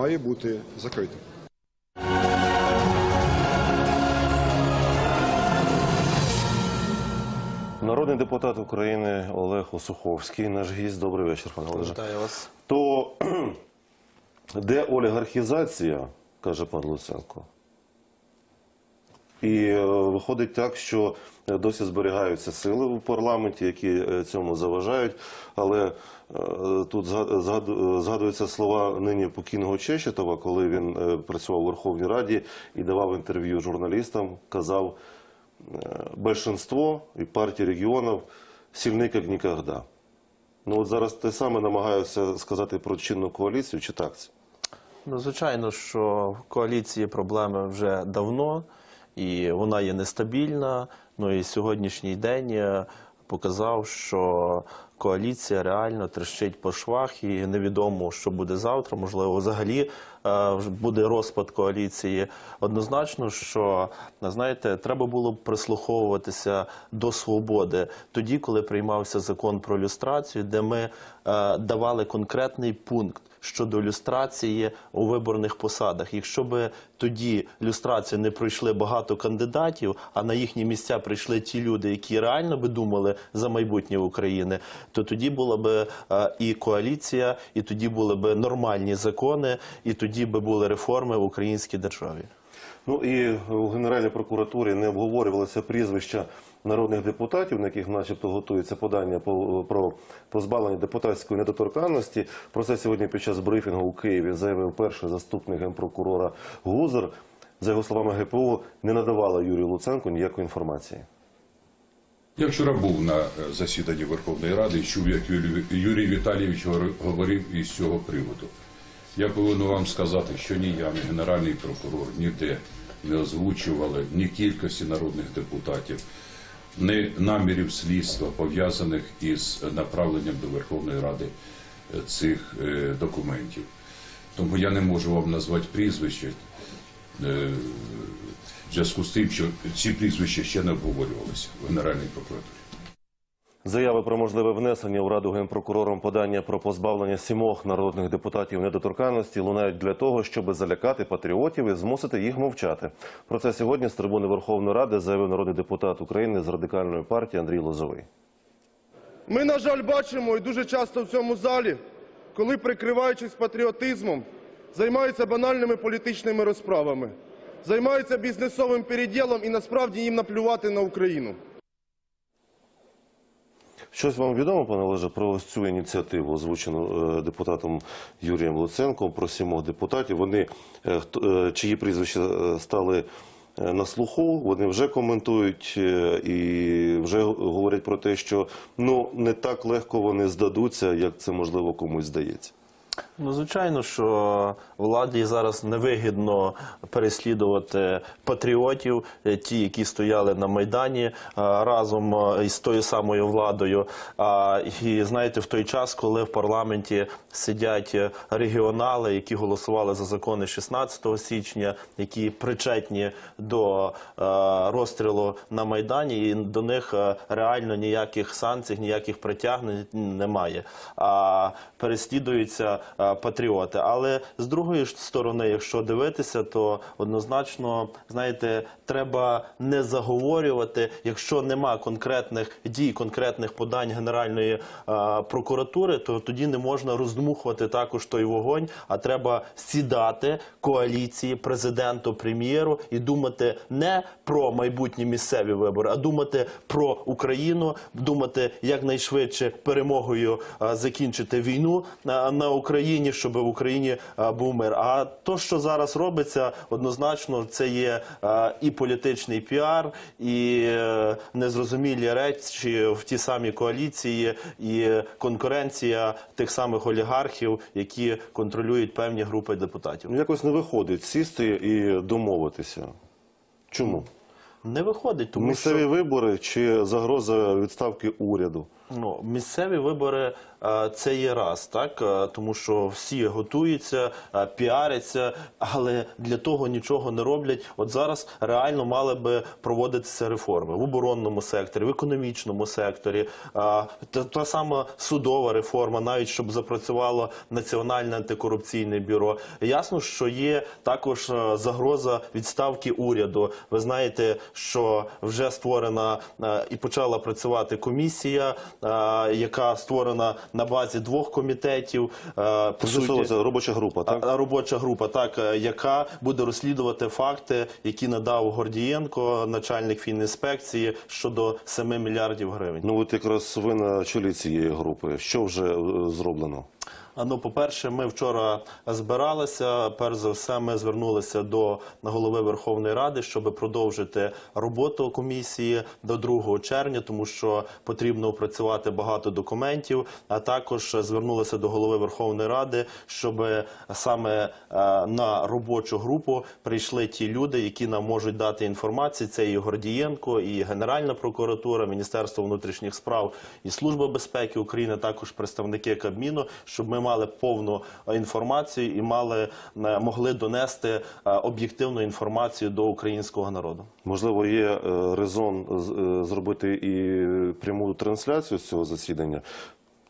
має бути закритим. Народний депутат України Олег Осуховський, наш гість. Добрий вечір, пане Олеже. Вітаю вас. То де олігархізація, каже пан Луценко. І е, виходить так, що досі зберігаються сили в парламенті, які е, цьому заважають. Але тут е, згадуються слова нині покійного Чещетова, коли він е, працював у Верховній Раді і давав інтерв'ю журналістам, казав, е, большинство і партії регіонів сильні, як ніколи. Ну от зараз те саме намагаюся сказати про чинну коаліцію, чи так це? Ну, звичайно, що в коаліції проблеми вже давно, і вона є нестабільна. Ну і сьогоднішній день показав, що коаліція реально трещить по швах, і невідомо, що буде завтра. Можливо, взагалі е, буде розпад коаліції. Однозначно, що знаєте, треба було б прислуховуватися до свободи тоді, коли приймався закон про люстрацію, де ми е, давали конкретний пункт щодо люстрації у виборних посадах. Якщо би тоді люстрацію не пройшли багато кандидатів, а на їхні місця прийшли ті люди, які реально би думали за майбутнє України, то тоді була би е, і коаліція, і тоді були би нормальні закони, і тоді би були реформи в українській державі. Ну і у Генеральній прокуратурі не обговорювалися прізвища народних депутатів, на яких начебто готується подання по- про позбавлення депутатської недоторканності. Про це сьогодні під час брифінгу у Києві заявив перший заступник генпрокурора Гузер. За його словами, ГПУ не надавала Юрію Луценку ніякої інформації. Я вчора був на е, засіданні Верховної Ради і чув, як Юрій, Віталійович говори- говорив із цього приводу. Я повинен вам сказати, що ні я, ні генеральний прокурор ніде не озвучували ні кількості народних депутатів, ні намірів слідства пов'язаних із направленням до Верховної Ради е, цих е, документів. Тому я не можу вам назвати прізвище. е, в зв'язку з тим, що ці прізвища ще не обговорювалися в Генеральній прокуратурі. Заяви про можливе внесення у раду генпрокурором подання про позбавлення сімох народних депутатів недоторканності лунають для того, щоб залякати патріотів і змусити їх мовчати. Про це сьогодні з трибуни Верховної Ради заявив народний депутат України з радикальної партії Андрій Лозовий. Ми, на жаль, бачимо і дуже часто в цьому залі, коли, прикриваючись патріотизмом, займаються банальними політичними розправами, займаються бізнесовим переділом і насправді їм наплювати на Україну. Щось вам відомо, пане Олеже, про ось цю ініціативу, озвучену е, депутатом Юрієм Луценком про сімох депутатів. Вони е, е, чиї прізвища стали на слуху, вони вже коментують і вже говорять про те, що ну не так легко вони здадуться, як це можливо комусь здається. Ну, звичайно, що владі зараз невигідно переслідувати патріотів, е, ті, які стояли на Майдані е, разом е, із тою самою владою. А, І знаєте, в той час, коли в парламенті сидять регіонали, які голосували за закони 16 січня, які причетні до розстрілу на Майдані, і до них реально ніяких санкцій, ніяких притягнень немає. А переслідуються патріоти. Але з другої сторони, якщо дивитися, то однозначно, знаєте, треба не заговорювати, якщо нема конкретних дій, конкретних подань Генеральної е, прокуратури, то тоді не можна роздмухувати також той вогонь. А треба сідати коаліції, президенту, прем'єру і думати не про майбутні місцеві вибори, а думати про Україну, думати якнайшвидше перемогою е, закінчити війну на, на Україні, щоб в Україні е, був мир. А то, що зараз робиться, однозначно це є е, і політичний піар, і е, незрозумілі речі в ті самі коаліції, і конкуренція тих самих олігархів, які контролюють певні групи депутатів. Ну якось не виходить сісти і домовитися. Чому? Не виходить, тому Місцеві що вибори чи загроза відставки уряду? Ну, місцеві вибори е, це є раз, так Е, тому що всі готуються, е, піаряться, але для того нічого не роблять. От зараз реально мали би проводитися реформи в оборонному секторі, в економічному секторі. Та, та сама судова реформа, навіть щоб запрацювало національне антикорупційне бюро. Ясно, що є також загроза відставки уряду. Ви знаєте, що вже створена і почала працювати комісія, яка створена на базі двох комітетів. е, робоча група, так? робоча група, так е, яка буде розслідувати факти, які надав Гордієнко, начальник фінінспекції щодо 7 мільярдів гривень. Ну, от якраз ви на чолі цієї групи. Що вже е, зроблено? Ну, по-перше, ми вчора збиралися. Перш за все, ми звернулися до голови Верховної Ради, щоб продовжити роботу комісії до 2 червня, тому що потрібно опрацювати багато документів. А також звернулися до голови Верховної Ради, щоб саме е, на робочу групу прийшли ті люди, які нам можуть дати інформацію. Це і Гордієнко, і Генеральна прокуратура, Міністерство внутрішніх справ і Служба безпеки України, також представники Кабміну, щоб ми мали повну е, інформацію і мали е, могли донести е, об'єктивну інформацію до українського народу. Можливо, є резон зробити і пряму трансляцію з цього засідання?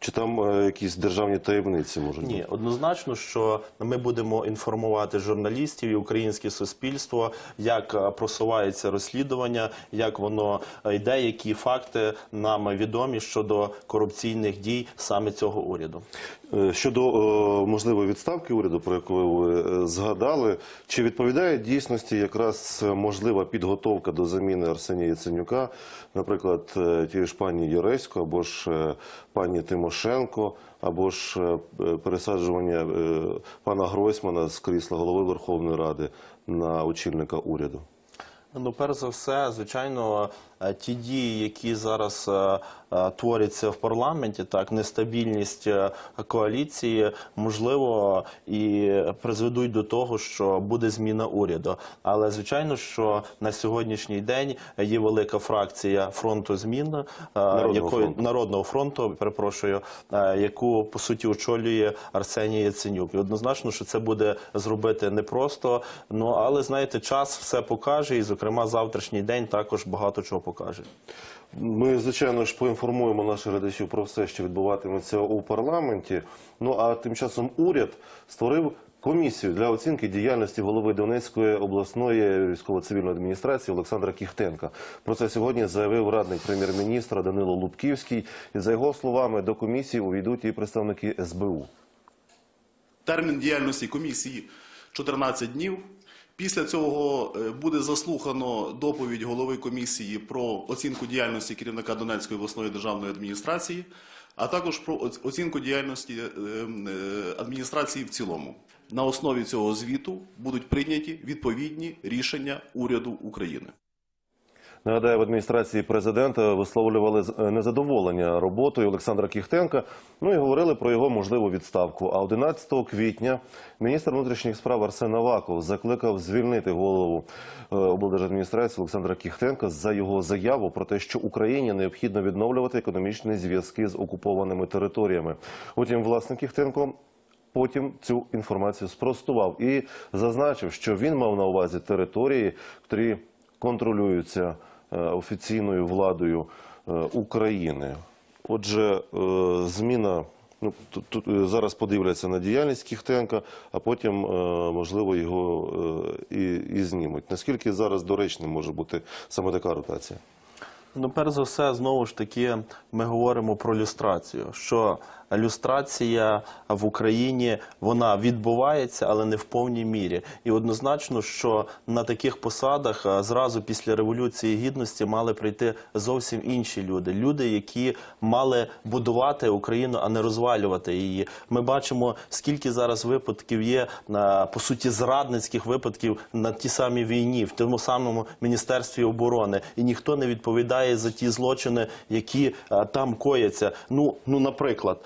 Чи там якісь державні таємниці можуть бути? Ні, однозначно, що ми будемо інформувати журналістів і українське суспільство, як просувається розслідування, як воно йде, які факти нам відомі щодо корупційних дій саме цього уряду. Е, Щодо е, можливої відставки уряду, про яку ви е, згадали, чи відповідає дійсності якраз можлива підготовка до заміни Арсенія Яценюка, наприклад, тієї ж пані Єресько або ж пані Тимошенко, або ж пересаджування пана Гройсмана з крісла голови Верховної Ради на очільника уряду? Ну, перш за все, звичайно, ті дії, які зараз е, е, творяться в парламенті, так нестабільність е, коаліції, можливо, і призведуть до того, що буде зміна уряду. Але звичайно, що на сьогоднішній день є велика фракція фронту змін, е, Народного якої фронту. народного фронту, перепрошую, е, яку по суті очолює Арсеній Яценюк. І однозначно, що це буде зробити непросто. Ну але знаєте, час все покаже, і зокрема завтрашній день також багато чого покаже. Ми, звичайно ж, поінформуємо наших глядачів про все, що відбуватиметься у парламенті. Ну а тим часом уряд створив комісію для оцінки діяльності голови Донецької обласної військово-цивільної адміністрації Олександра Кіхтенка. Про це сьогодні заявив радник прем'єр-міністра Данило Лубківський. І за його словами, до комісії увійдуть і представники СБУ. Термін діяльності комісії 14 днів. Після цього е, буде заслухано доповідь голови комісії про оцінку діяльності керівника Донецької обласної державної адміністрації, а також про оцінку діяльності е, е, адміністрації в цілому. На основі цього звіту будуть прийняті відповідні рішення уряду України. Нагадаю, в адміністрації президента висловлювали е, незадоволення роботою Олександра Кіхтенка. Ну і говорили про його можливу відставку. А 11 квітня міністр внутрішніх справ Арсен Аваков закликав звільнити голову е, облдержадміністрації Олександра Кіхтенка за його заяву про те, що Україні необхідно відновлювати економічні зв'язки з окупованими територіями. Утім, власне Кіхтенко потім цю інформацію спростував і зазначив, що він мав на увазі території, які контролюються офіційною владою е, України. Отже, е, зміна. Ну, тут, е, зараз подивляться на діяльність Кіхтенка, а потім, е, можливо, його е, і, і знімуть. Наскільки зараз доречним може бути саме така ротація? Ну, перш за все, знову ж таки, ми говоримо про люстрацію. Що люстрація в Україні вона відбувається, але не в повній мірі. І однозначно, що на таких посадах зразу після революції гідності мали прийти зовсім інші люди. Люди, які мали будувати Україну, а не розвалювати її. Ми бачимо, скільки зараз випадків є на по суті зрадницьких випадків на тій самій війні, в тому самому міністерстві оборони, і ніхто не відповідає за ті злочини, які там кояться. Ну, ну, наприклад,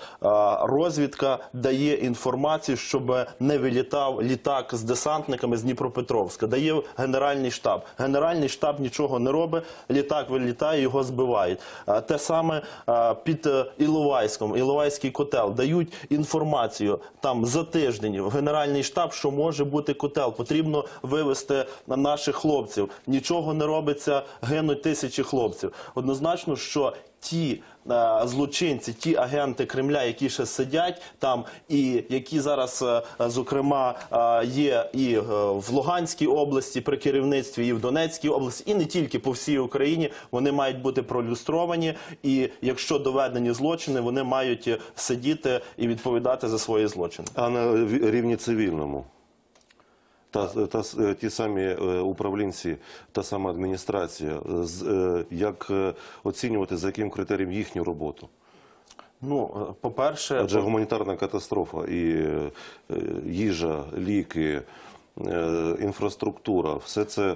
розвідка дає інформацію, щоб не вилітав літак з десантниками з Дніпропетровська. Дає Генеральний штаб. Генеральний штаб нічого не робить. Літак вилітає, його збивають. Те саме під е, Іловайськом, Іловайський котел дають інформацію там за тиждень в Генеральний штаб, що може бути котел. Потрібно вивести на наших хлопців. Нічого не робиться, гинуть тисячі хлопців. Однозначно, що ті е, злочинці, ті агенти Кремля, які ще сидять там, і які зараз, е, зокрема, е, є і в Луганській області при керівництві, і в Донецькій області, і не тільки по всій Україні, вони мають бути пролюстровані. І якщо доведені злочини, вони мають сидіти і відповідати за свої злочини. А на рівні цивільному. Та, та, ті самі е, управлінці, та сама адміністрація, е, з- е, як е, оцінювати, за яким критерієм їхню роботу? Ну, е, по-перше, Адже гуманітарна катастрофа і е, е, їжа, ліки, е, інфраструктура, все це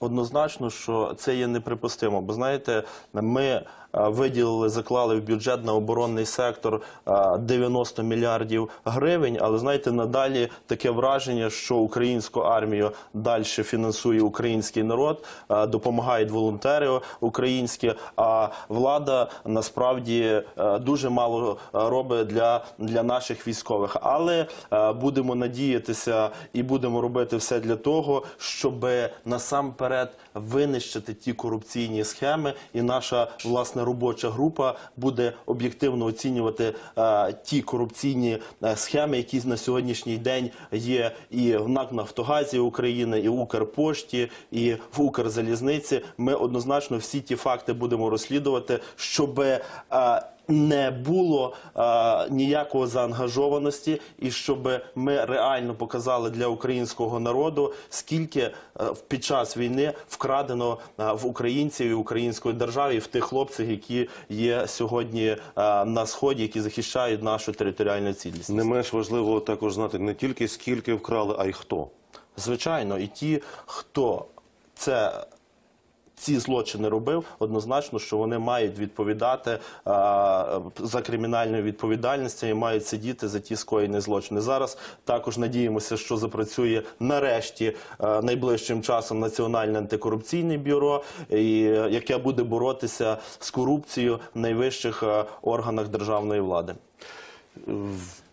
Однозначно, що це є неприпустимо. Бо знаєте, ми е, виділили, заклали в бюджет на оборонний сектор е, 90 мільярдів гривень. Але знаєте, надалі таке враження, що українську армію далі фінансує український народ, допомагають волонтери українські. А влада насправді дуже мало робить для, для наших військових. Але будемо надіятися і будемо робити все для того, щоб насамперед винищити ті корупційні схеми. І наша власне робоча група буде об'єктивно оцінювати е, ті корупційні е, схеми, які на сьогоднішній день є і в НАК Нафтогазі України, і в Укрпошті, і в Укрзалізниці. Ми однозначно всі ті факти будемо розслідувати, щоб е, не було е, ніякого заангажованості, і щоб ми реально показали для українського народу, скільки е, під час війни вкрадено е, в українців і української держави, і в тих хлопців, які є сьогодні е, на сході, які захищають нашу територіальну цілісність. не менш важливо також знати не тільки скільки вкрали, а й хто. Звичайно, і ті, хто це. Ці злочини робив, однозначно, що вони мають відповідати е, за кримінальною відповідальністю і мають сидіти за ті скоєні злочини. Зараз також надіємося, що запрацює нарешті е, найближчим часом Національне антикорупційне бюро, е, яке буде боротися з корупцією в найвищих органах державної влади.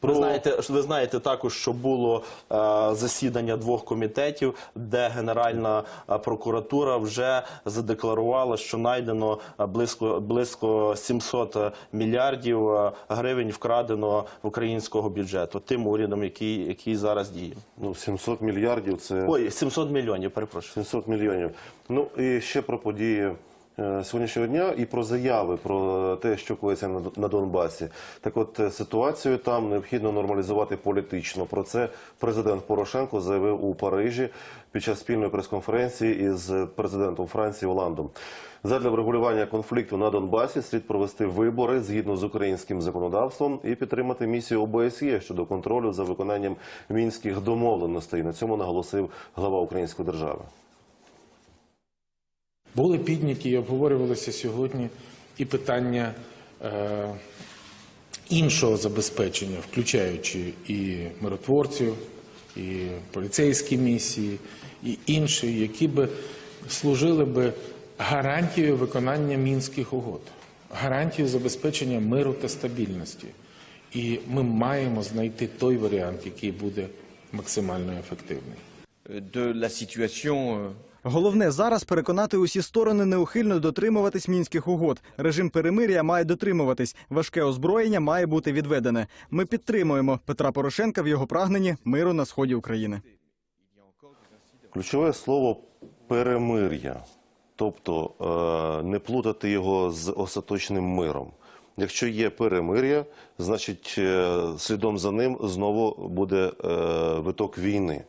Ви знаєте, ви знаєте також, що було е, засідання двох комітетів, де Генеральна е, прокуратура вже задекларувала, що знайдено е, близько близько 700 мільярдів е, гривень вкрадено в українського бюджету тим урядом, який, який зараз діє. Ну, 700 мільярдів це Ой, 700 мільйонів. Перепрошую. 700 мільйонів. Ну і ще про події сьогоднішнього дня і про заяви про те, що коїться на, на Донбасі. Так, от е, ситуацію там необхідно нормалізувати політично. Про це президент Порошенко заявив у Парижі під час спільної прес-конференції із президентом Франції Оландом. Задля врегулювання конфлікту на Донбасі слід провести вибори згідно з українським законодавством і підтримати місію ОБСЄ щодо контролю за виконанням мінських домовленостей. На цьому наголосив глава української держави. Були підняті і обговорювалися сьогодні і питання е, іншого забезпечення, включаючи і миротворців, і поліцейські місії, і інші, які би служили би гарантією виконання мінських угод, гарантією забезпечення миру та стабільності. І ми маємо знайти той варіант, який буде максимально ефективний. de la situation Головне зараз переконати усі сторони неухильно дотримуватись мінських угод. Режим перемир'я має дотримуватись. Важке озброєння має бути відведене. Ми підтримуємо Петра Порошенка в його прагненні миру на сході України. Ключове слово перемир'я, тобто е, не плутати його з остаточним миром. Якщо є перемир'я, значить е, слідом за ним знову буде е, виток війни.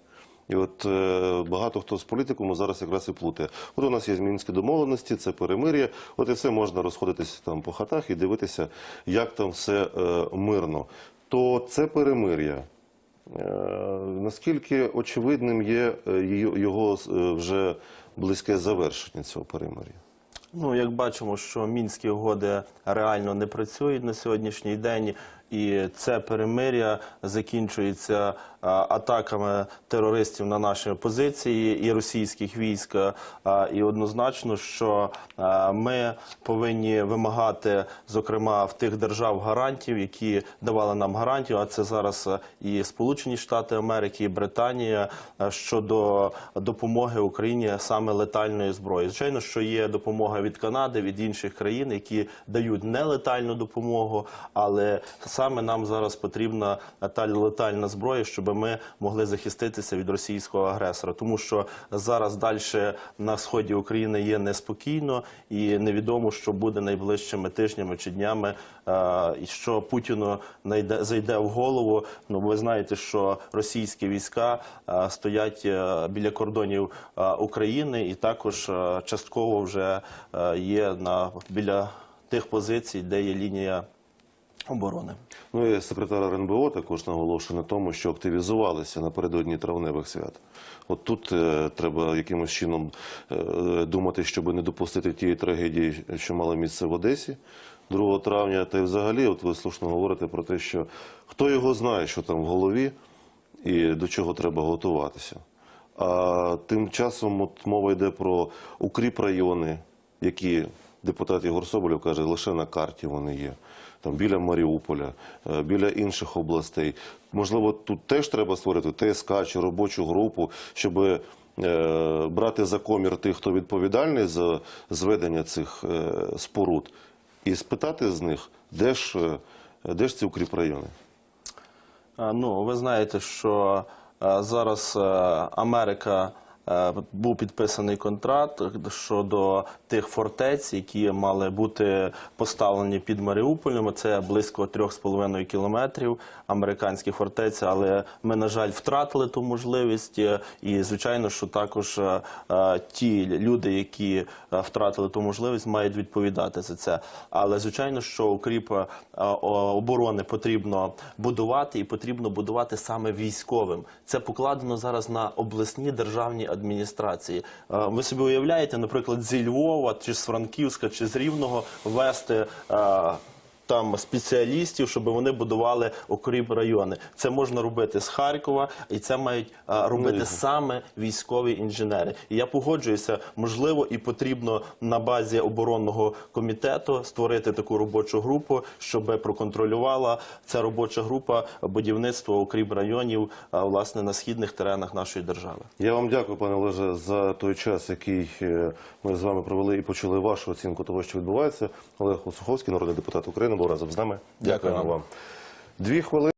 І от е, багато хто з політикуму зараз якраз і плутає. От у нас є мінські домовленості, це перемир'я. От і все можна розходитися там по хатах і дивитися, як там все е, мирно. То це перемир'я. Е, Наскільки очевидним є його вже близьке завершення цього перемир'я? Ну, як бачимо, що мінські угоди реально не працюють на сьогоднішній день, І це перемиря закінчується атаками терористів на наші позиції і російських військ. І однозначно, що ми повинні вимагати, зокрема, в тих держав гарантів, які давали нам гарантію. А це зараз і Сполучені Штати Америки, і Британія щодо допомоги Україні саме летальної зброї. Звичайно, що є допомога від Канади, від інших країн, які дають нелетальну допомогу, але саме нам зараз потрібна та летальна зброя, щоб ми могли захиститися від російського агресора, тому що зараз далі на сході України є неспокійно і невідомо, що буде найближчими тижнями чи днями, е, і що Путіну зайде в голову. Ну ви знаєте, що російські війська е, стоять е, біля кордонів України, і також частково вже є на біля тих позицій, де є лінія оборони. Ну і секретар РНБО також наголошує на тому, що активізувалися напередодні травневих свят. От тут е, треба якимось чином е, думати, щоб не допустити тієї трагедії, що мала місце в Одесі 2 травня. Та й взагалі, от ви слушно говорите про те, що хто його знає, що там в голові і до чого треба готуватися. А тим часом от мова йде про укріп райони, які депутат Ігор Соболєв каже, лише на карті вони є. Там біля Маріуполя, е, біля інших областей. Можливо, тут теж треба створити ТСК чи робочу групу, щоб е, брати за комір тих, хто відповідальний за зведення цих е, споруд, і спитати з них, де ж, де ж ці укріп райони. Ну, ви знаєте, що зараз Америка був підписаний контракт щодо тих фортець, які мали бути поставлені під Маріуполем. Це близько 3,5 кілометрів американські фортеці, але ми, на жаль, втратили ту можливість. е, І, звичайно, що також е, е, ті люди, які е, втратили ту можливість, мають відповідати за це. Але, звичайно, що укріп е, оборони потрібно будувати і потрібно будувати саме військовим. Це покладено зараз на обласні державні адміністрації. Е, Ви собі уявляєте, наприклад, зі Львова чи з Франківська чи з Рівного вести. Е, Там спеціалістів, щоб вони будували окріп райони. Це можна робити з Харкова, і це мають а, робити саме військові інженери. І я погоджуюся, можливо, і потрібно на базі оборонного комітету створити таку робочу групу, щоб проконтролювала ця робоча група будівництво окріп районів а, власне на східних теренах нашої держави. Я вам дякую, пане Олеже, за той час, який е, ми з вами провели і почули вашу оцінку того, що відбувається. Олег Осуховський, народний депутат України, був разом з нами. Дякую вам. вам. Дві хвилини.